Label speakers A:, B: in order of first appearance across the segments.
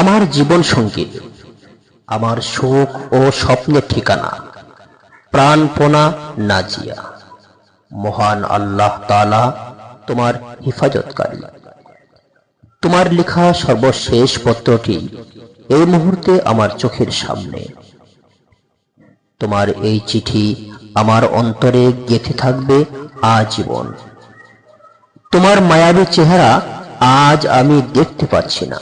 A: আমার জীবন সঙ্গী আমার সুখ ও স্বপ্নের ঠিকানা প্রাণপোনা নাজিয়া। মহান আল্লাহ তাআলা তোমার হিফাজতকারী। তোমার লেখা সর্বশেষ পত্রটি এই মুহূর্তে আমার চোখের সামনে। তোমার এই চিঠি আমার অন্তরে গেঁথে থাকবে আজীবন। তোমার মায়াবী চেহারা আজ আমি দেখতে পাচ্ছি না।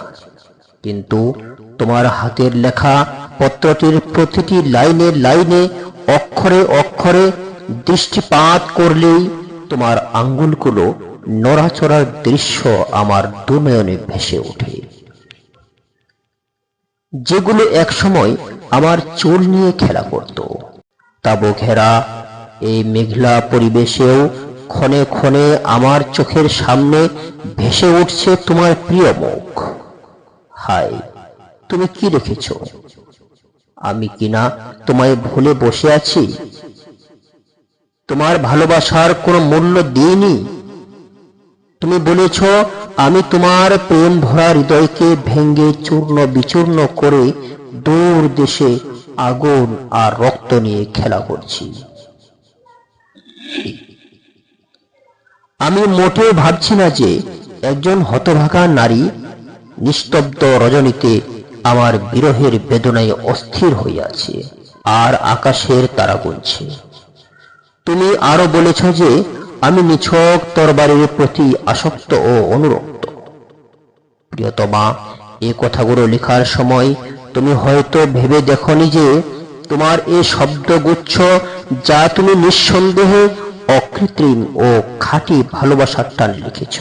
A: কিন্তু তোমার হাতের লেখা পত্রটির প্রতিটি লাইনে লাইনে অক্ষরে অক্ষরে দৃষ্টিপাত করলেই তোমার আঙ্গুলগুলো নড়াচড়ার দৃশ্য আমার দুনয়নে ভেসে ওঠে। যেগুলো একসময় আমার চুল নিয়ে খেলা করত। তাবু ঘেরা এই মেঘলা পরিবেশেও ক্ষণে ক্ষণে আমার চোখের সামনে ভেসে উঠছে তোমার প্রিয় মুখ। হায়, তুমি কি রেখেছ আমি কিনা তোমায় ভুলে বসে আছি? তোমার ভালোবাসার কোনো মূল্য দিইনি? তুমি বলেছ, আমি তোমার প্রেম ভরা হৃদয়কে ভেঙ্গে চূর্ণ বিচূর্ণ করে দূর দেশে আগুন আর রক্ত নিয়ে খেলা করছি। আমি মোটেও ভাবছি না যে একজন হতভাগা নারী নিস্তব্ধ রজনীতে আমার বিরহের বেদনায় অস্থির হইয়াছে, আর আকাশের তারা গুনছে। তুমি আরও বলেছ যে, আমি নিছক তরবারির প্রতি আসক্ত ও অনুরক্ত। প্রিয়তমা, এ কথাগুলো লেখার সময় তুমি হয়তো ভেবে দেখনি যে, তোমার এ শব্দগুচ্ছ যা তুমি নিঃসন্দেহে অকৃত্রিম ও খাঁটি ভালোবাসার টান লিখেছ।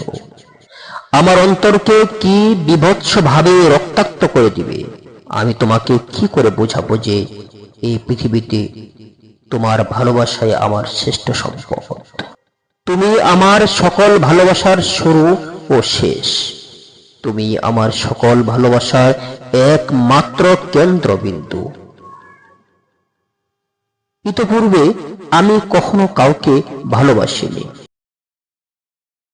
A: আমার অন্তরকে কি বিভৎস ভাবে রক্তাক্ত করে দিবে? আমি তোমাকে কি করে বোঝাবো যে এই পৃথিবীতে তোমার ভালোবাসায় আমার শ্রেষ্ঠ সম্পদ? তুমি আমার সকল ভালোবাসার শুরু ও শেষ। তুমি আমার সকল ভালোবাসার একমাত্র কেন্দ্রবিন্দু। ইতপূর্বে আমি কখনো কাউকে ভালোবাসিনি।